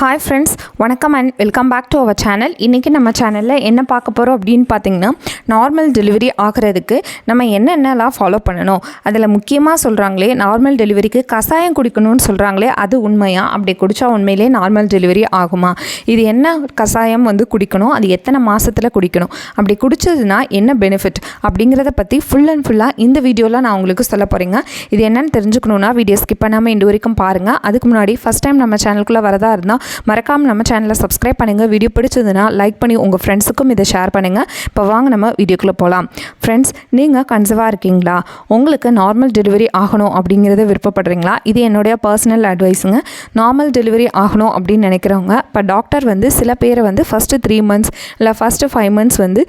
Hi friends வணக்கம் and welcome back to our channel இன்றைக்கி நம்ம சேனலில் என்ன பார்க்க போகிறோம் அப்படின்னு பார்த்தீங்கன்னா நார்மல் டெலிவரி ஆகிறதுக்கு நம்ம என்னென்னலாம் ஃபாலோ பண்ணணும்? அதில் முக்கியமாக சொல்கிறாங்களே நார்மல் டெலிவரிக்கு கஷாயம் குடிக்கணும்னு சொல்கிறாங்களே அது உண்மையா? அப்படி குடித்தா உண்மையிலே நார்மல் டெலிவரி ஆகுமா? இது என்ன கஷாயம் வந்து குடிக்கணும்? அது எத்தனை மாதத்தில் குடிக்கணும்? அப்படி குடிச்சதுன்னா என்ன பெனிஃபிட் அப்படிங்கிறத பற்றி ஃபுல் அண்ட் ஃபுல்லாக இந்த வீடியோவில் நான் உங்களுக்கு சொல்ல போகிறேங்க இது என்னென்னு தெரிஞ்சுக்கணுன்னா வீடியோ ஸ்கிப் பண்ணாமல் இன்று வரைக்கும் பாருங்கள் அதுக்கு முன்னாடி ஃபஸ்ட் டைம் நம்ம சேனலுக்குள்ளே வரதா இருந்தால் மறக்காமல் நம்ம சேனலை சப்ஸ்கிரைப் பண்ணுங்கள் வீடியோ பிடிச்சதுன்னா லைக் பண்ணி உங்கள் ஃப்ரெண்ட்ஸுக்கும் இதை ஷேர் பண்ணுங்கள் இப்போ வாங்க நம்ம வீடியோக்குள்ளே போகலாம் ஃப்ரெண்ட்ஸ் நீங்கள் கன்சர்வாக இருக்கீங்களா? உங்களுக்கு நார்மல் டெலிவரி ஆகணும் அப்படிங்கிறத விருப்பப்படுறீங்களா? இது என்னுடைய பர்சனல் அட்வைஸுங்க நார்மல் டெலிவரி ஆகணும் அப்படின்னு நினைக்கிறவங்க இப்போ டாக்டர் வந்து சில பேரை வந்து ஃபஸ்ட்டு த்ரீ மந்த்ஸ் இல்லை ஃபஸ்ட்டு ஃபைவ் மந்த்ஸ் வந்து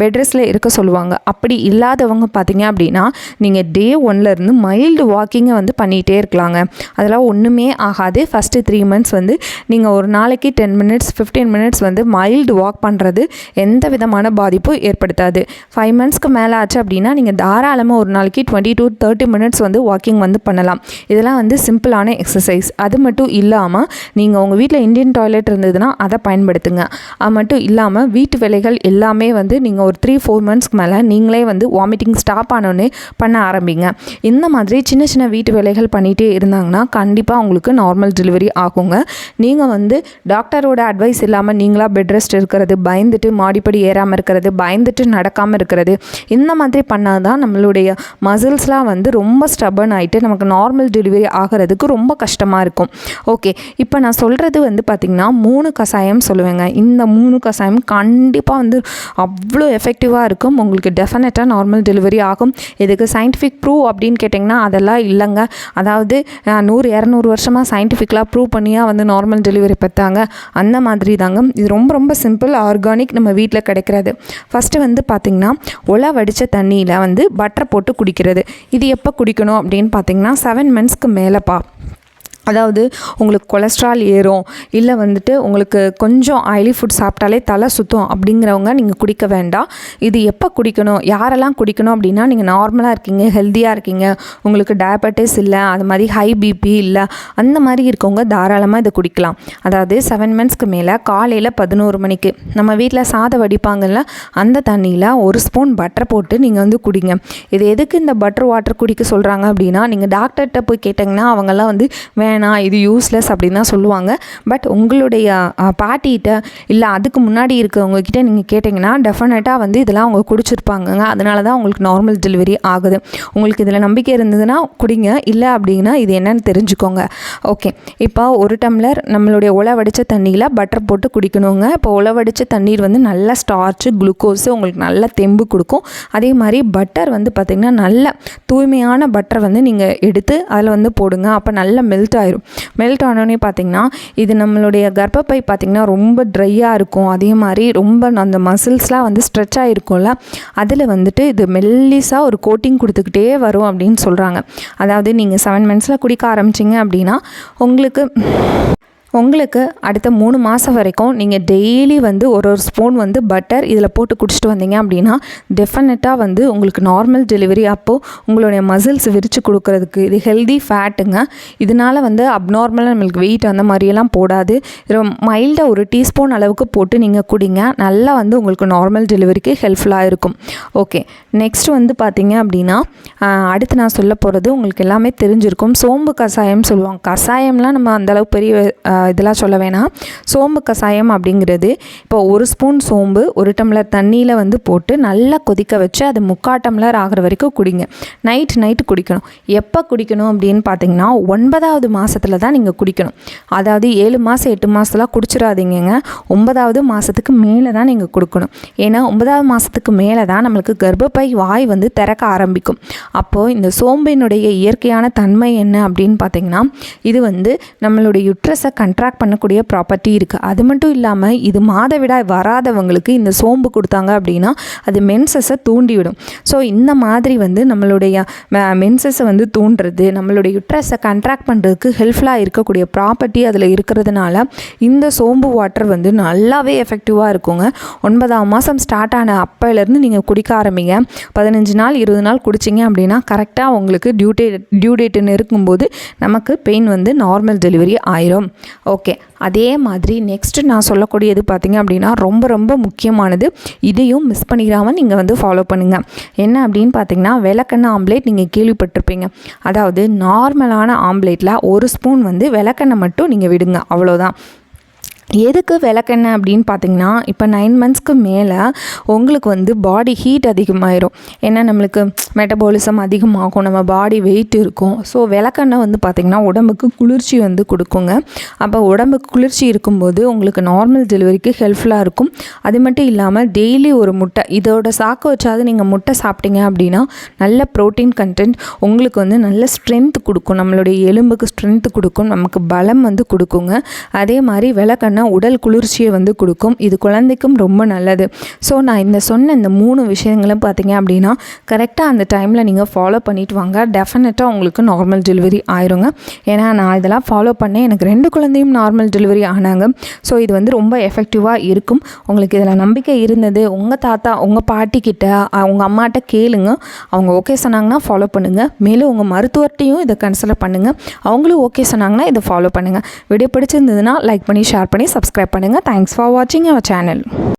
பெட் ரெஸ்ட்டில் இருக்க சொல்லுவாங்க. அப்படி இல்லாதவங்க பார்த்தீங்க அப்படின்னா நீங்கள் டே ஒன்லேருந்து மைல்டு வாக்கிங்கை வந்து பண்ணிகிட்டே இருக்கலாங்க. அதெல்லாம் ஒன்றுமே ஆகாது. ஃபஸ்ட்டு த்ரீ மந்த்ஸ் வந்து நீங்கள் ஒரு நாளைக்கு டென் மினிட்ஸ் ஃபிஃப்டீன் மினிட்ஸ் வந்து மைல்டு வாக் பண்ணுறது எந்த விதமான பாதிப்பும் ஏற்படுத்தாது. ஃபைவ் மந்த்ஸ்க்கு மேலே ஆச்சு அப்படின்னா நீங்கள் தாராளமாக ஒரு நாளைக்கு டுவெண்ட்டி டூ தேர்ட்டி மினிட்ஸ் வந்து வாக்கிங் வந்து பண்ணலாம். இதெல்லாம் வந்து சிம்பிளான எக்ஸசைஸ் அது மட்டும் இல்லாமல் நீங்கள் உங்கள் வீட்டில் இந்தியன் டாய்லெட் இருந்ததுன்னா அதை பயன்படுத்துங்க. அது மட்டும் இல்லாமல் வீட்டு வேலைகள் எல்லாமே வந்து நீங்கள் ஒரு த்ரீ ஃபோர் மந்த்ஸ்க்கு மேலே நீங்களே வந்து வாமிட்டிங் ஸ்டாப் ஆனோன்னே பண்ண ஆரம்பிங்க. இந்த மாதிரி சின்ன சின்ன வீட்டு வேலைகள் பண்ணிகிட்டே இருந்தாங்கன்னா கண்டிப்பாக உங்களுக்கு நார்மல் டெலிவரி ஆகுங்க. நீங்கள் வந்து டாக்டரோட அட்வைஸ் இல்லாமல் நீங்களாக பெட் ரெஸ்ட் இருக்கிறது பயந்துட்டு மாடிப்படி ஏறாமல் இருக்கிறது பயந்துட்டு நடக்காமல் இருக்கிறது இந்த மாதிரி பண்ணால் தான் நம்மளுடைய மசில்ஸ்லாம் வந்து ரொம்ப ஸ்டபன் ஆகிட்டு நமக்கு நார்மல் டெலிவரி ஆகிறதுக்கு ரொம்ப கஷ்டமாக இருக்கும். ஓகே இப்போ நான் சொல்கிறது வந்து பார்த்திங்கன்னா மூணு கஷாயம் சொல்லுவேங்க. இந்த மூணு கஷாயம் கண்டிப்பாக வந்து அவ்வளோ எஃபெக்டிவாக இருக்கும். உங்களுக்கு டெஃபினட்டாக நார்மல் டெலிவரி ஆகும். இதுக்கு சயின்டிஃபிக் ப்ரூவ் அப்படின்னு கேட்டிங்கன்னா அதெல்லாம் இல்லைங்க. அதாவது நூறு இரநூறு வருஷமாக சயின்டிஃபிக்கலாக ப்ரூவ் பண்ணியா வந்து நார்மல் டெலிவரி பார்த்தாங்க. அந்த மாதிரி தாங்க. இது ரொம்ப ரொம்ப சிம்பிள் ஆர்கானிக் நம்ம வீட்டில் கிடைக்கிறது. ஃபஸ்ட்டு வந்து பார்த்திங்கன்னா ஒலா வடித்த தண்ணியில் வந்து பட்டர் போட்டு குடிக்கிறது. இது எப்போ குடிக்கணும் அப்படின்னு பார்த்திங்கன்னா செவன் மந்த்ஸ்க்கு மேலேப்பா. அதாவது உங்களுக்கு கொலஸ்ட்ரால் ஏறும் இல்லை வந்துட்டு உங்களுக்கு கொஞ்சம் ஆயிலி ஃபுட் சாப்பிட்டாலே தலை சுத்தம் அப்படிங்கிறவங்க நீங்கள் குடிக்க வேண்டாம். இது எப்போ குடிக்கணும் யாரெல்லாம் குடிக்கணும் அப்படின்னா நீங்கள் நார்மலாக இருக்கீங்க ஹெல்த்தியாக இருக்கீங்க உங்களுக்கு டயபெட்டிஸ் இல்லை அது மாதிரி ஹை பிபி இல்லை அந்த மாதிரி இருக்கவங்க தாராளமாக இதை குடிக்கலாம். அதாவது செவன் மந்த்ஸ்க்கு மேலே காலையில் பதினோரு மணிக்கு நம்ம வீட்டில் சாதம் வடிப்பாங்கல்ல அந்த தண்ணியில் ஒரு ஸ்பூன் பட்டர் போட்டு நீங்கள் வந்து குடிங்க. இது எதுக்கு இந்த பட்டர் வாட்டர் குடிக்க சொல்கிறாங்க அப்படின்னா நீங்கள் டாக்டர்கிட்ட போய் கேட்டிங்கன்னா அவங்கெல்லாம் வந்து வேணாம் இது யூஸ்லெஸ் அப்படின்னு தான் சொல்லுவாங்க. பட் உங்களுடைய பாட்டிகிட்ட இல்லை அதுக்கு முன்னாடி இருக்கிறவங்கக்கிட்ட நீங்கள் கேட்டிங்கன்னா டெஃபினட்டாக வந்து இதெல்லாம் அவங்க குடிச்சிருப்பாங்கங்க. அதனால தான் உங்களுக்கு நார்மல் டெலிவரி ஆகுது. உங்களுக்கு இதில் நம்பிக்கை இருந்ததுன்னா குடிங்க. இல்லை அப்படின்னா இது என்னன்னு தெரிஞ்சுக்கோங்க. ஓகே இப்போ ஒரு டம்ளர் நம்மளுடைய உழவடிச்ச தண்ணியில் பட்டர் போட்டு குடிக்கணுங்க. இப்போ உழவடிச்ச தண்ணீர் வந்து நல்ல ஸ்டார்ச்சு குளுக்கோஸு உங்களுக்கு நல்ல தெம்பு கொடுக்கும். அதே மாதிரி பட்டர் வந்து பார்த்திங்கன்னா நல்ல தூய்மையான பட்டர் வந்து நீங்கள் எடுத்து அதில் வந்து போடுங்க. அப்போ நல்லா மெல்ட் ஆயிரும். மெல்ட் ஆனோடனே பார்த்திங்கன்னா இது நம்மளுடைய கர்ப்பப்பை பார்த்திங்கன்னா ரொம்ப ட்ரையாக இருக்கும். அதே மாதிரி ரொம்ப அந்த மசில்ஸ்லாம் வந்து ஸ்ட்ரெச் ஆகிருக்கும்ல அதில் வந்துட்டு இது மெல்லிஸாக ஒரு கோட்டிங் கொடுத்துக்கிட்டே வரும் அப்படின்னு சொல்கிறாங்க அதாவது நீங்கள் செவன் மந்த்ஸில் குடிக்க ஆரம்பிச்சிங்க அப்படின்னா உங்களுக்கு உங்களுக்கு அடுத்த மூணு மாதம் வரைக்கும் நீங்கள் டெய்லி வந்து ஒரு ஒரு ஸ்பூன் வந்து பட்டர் இதில் போட்டு குடிச்சிட்டு வந்தீங்க அப்படின்னா டெஃபினட்டாக வந்து உங்களுக்கு நார்மல் டெலிவரி அப்போது உங்களுடைய மசில்ஸ் விரித்து கொடுக்கறதுக்கு இது ஹெல்தி ஃபேட்டுங்க இதனால் வந்து அப்நார்மலாக நம்மளுக்கு வெயிட் அந்த மாதிரியெல்லாம் போடாது. மைல்டாக ஒரு டீஸ்பூன் அளவுக்கு போட்டு நீங்கள் குடிங்க. நல்லா வந்து உங்களுக்கு நார்மல் டெலிவரிக்கு ஹெல்ப்ஃபுல்லாக இருக்கும். ஓகே நெக்ஸ்ட் வந்து பார்த்தீங்க அப்படின்னா அடுத்து நான் சொல்ல போகிறது உங்களுக்கு எல்லாமே தெரிஞ்சிருக்கும். சோம்பு கஷாயம் சொல்லுவாங்க. கஷாயம்லாம் நம்ம அந்தளவு பெரிய இதெல்லாம் சொல்ல வேணாம். சோம்பு கஷாயம் அப்படிங்கிறது இப்போ ஒரு ஸ்பூன் சோம்பு ஒரு டம்ளர் தண்ணியில் வந்து போட்டு நல்லா கொதிக்க வச்சு அது முக்கா டம்ளர் ஆகிற வரைக்கும் குடிங்க. நைட் நைட்டு குடிக்கணும். எப்போ குடிக்கணும் அப்படின்னு பார்த்தீங்கன்னா ஒன்பதாவது மாதத்தில் தான் நீங்கள் குடிக்கணும். அதாவது ஏழு மாதம் எட்டு மாதத்தெலாம் குடிச்சிடாதீங்க ஒன்பதாவது மாதத்துக்கு மேலே தான் நீங்கள் கொடுக்கணும். ஏன்னா ஒன்பதாவது மாதத்துக்கு மேலே தான் நம்மளுக்கு கர்ப்பப்பை வாய் வந்து திறக்க ஆரம்பிக்கும். அப்போது இந்த சோம்பினுடைய இயற்கையான தன்மை என்ன அப்படின்னு பார்த்தீங்கன்னா இது வந்து நம்மளுடைய யுட்ரஸை கண்ட்ராக்ட் பண்ணக்கூடிய ப்ராப்பர்ட்டி இருக்குது அது மட்டும் இல்லாமல் இது மாதவிடாய் வராதவங்களுக்கு இந்த சோம்பு கொடுத்தாங்க அப்படின்னா அது மென்சஸை தூண்டிவிடும். ஸோ இந்த மாதிரி வந்து நம்மளுடைய மென்சஸை வந்து தூண்டுறது நம்மளுடைய யுட்ரஸை கண்ட்ராக்ட் பண்ணுறதுக்கு ஹெல்ப்ஃபுல்லாக இருக்கக்கூடிய ப்ராப்பர்ட்டி அதில் இருக்கிறதுனால இந்த சோம்பு வாட்டர் வந்து நல்லாவே எஃபெக்டிவாக இருக்குங்க. ஒன்பதாம் மாதம் ஸ்டார்ட் ஆன அப்போலேருந்து நீங்கள் குடிக்க ஆரம்பிங்க. பதினஞ்சு நாள் இருபது நாள் குடிச்சிங்க அப்படின்னா கரெக்டாக உங்களுக்கு டியூ டேட் டியூ டேட்டுன்னு இருக்கும்போது நமக்கு பெயின் வந்து நார்மல் டெலிவரி ஆயிரும். ஓகே அதே மாதிரி நெக்ஸ்ட்டு நான் சொல்லக்கூடியது பார்த்திங்க அப்படின்னா ரொம்ப ரொம்ப முக்கியமானது. இதையும் மிஸ் பண்ணிடாமல் நீங்கள் வந்து ஃபாலோ பண்ணுங்கள் என்ன அப்படின்னு பார்த்தீங்கன்னா விளக்கெண்ணெய் ஆம்லேட் நீங்கள் கேள்விப்பட்டிருப்பீங்க. அதாவது நார்மலான ஆம்லேட்டில் ஒரு ஸ்பூன் வந்து விளக்கெண்ணெய் மட்டும் நீங்கள் விடுங்க. அவ்வளோதான் எதுக்கு விளக்கெண்ணெய் அப்படின்னு பார்த்தீங்கன்னா இப்போ நைன் மந்த்ஸ்க்கு மேலே உங்களுக்கு வந்து பாடி ஹீட் அதிகமாயிரும். ஏன்னா நம்மளுக்கு மெட்டபாலிசம் அதிகமாகும் நம்ம பாடி வெயிட் இருக்கும். ஸோ விளக்கெண்ணெய் வந்து பார்த்திங்கன்னா உடம்புக்கு குளிர்ச்சி வந்து கொடுக்குங்க. அப்போ உடம்புக்கு குளிர்ச்சி இருக்கும்போது உங்களுக்கு நார்மல் டெலிவரிக்கு ஹெல்ப்ஃபுல்லாக இருக்கும். அது மட்டும் இல்லாமல் டெய்லி ஒரு முட்டை இதோட சாக்கு வச்சாவது நீங்கள் முட்டை சாப்பிட்டீங்க அப்படின்னா நல்ல ப்ரோட்டீன் கண்டென்ட் உங்களுக்கு வந்து நல்ல ஸ்ட்ரென்த் கொடுக்கும். நம்மளுடைய எலும்புக்கு ஸ்ட்ரென்த் கொடுக்கும் நமக்கு பலம் வந்து கொடுக்குங்க. அதே மாதிரி விளக்கெண்ணெய் உடல் குளிர்ச்சியை வந்து கொடுக்கும். இது குழந்தைக்கும் ரொம்ப நல்லது. ஸோ நான் இந்த சொன்ன இந்த மூணு விஷயங்களும் பார்த்தீங்க அப்படின்னா கரெக்டாக அந்த டைமில் நீங்கள் ஃபாலோ பண்ணிட்டு வாங்க. டெஃபினட்டாக உங்களுக்கு நார்மல் டெலிவரி ஆயிருங்க. ஏன்னா நான் இதெல்லாம் ஃபாலோ பண்ணேன். எனக்கு ரெண்டு குழந்தையும் நார்மல் டெலிவரி ஆனாங்க. ஸோ இது வந்து ரொம்ப எஃபெக்டிவாக இருக்கும். உங்களுக்கு இதில் நம்பிக்கை இருந்தது. உங்கள் தாத்தா உங்கள் பாட்டிக்கிட்ட உங்கள் அம்மாட்ட கேளுங்க. அவங்க ஓகே சொன்னாங்கன்னா ஃபாலோ பண்ணுங்கள் மேலும் உங்கள் மருத்துவர்கிட்டையும் இதை கன்சல்ட் பண்ணுங்கள் அவங்களும் ஓகே சொன்னாங்கன்னா இதை ஃபாலோ பண்ணுங்கள் வீடியோ பிடிச்சிருந்ததுன்னா லைக் பண்ணி ஷேர் பண்ணி பண்ணி சப்ஸ்கிரைப் பண்ணுங்கள் தேங்க்ஸ் ஃபார் வாட்சிங் அவர் சேனல்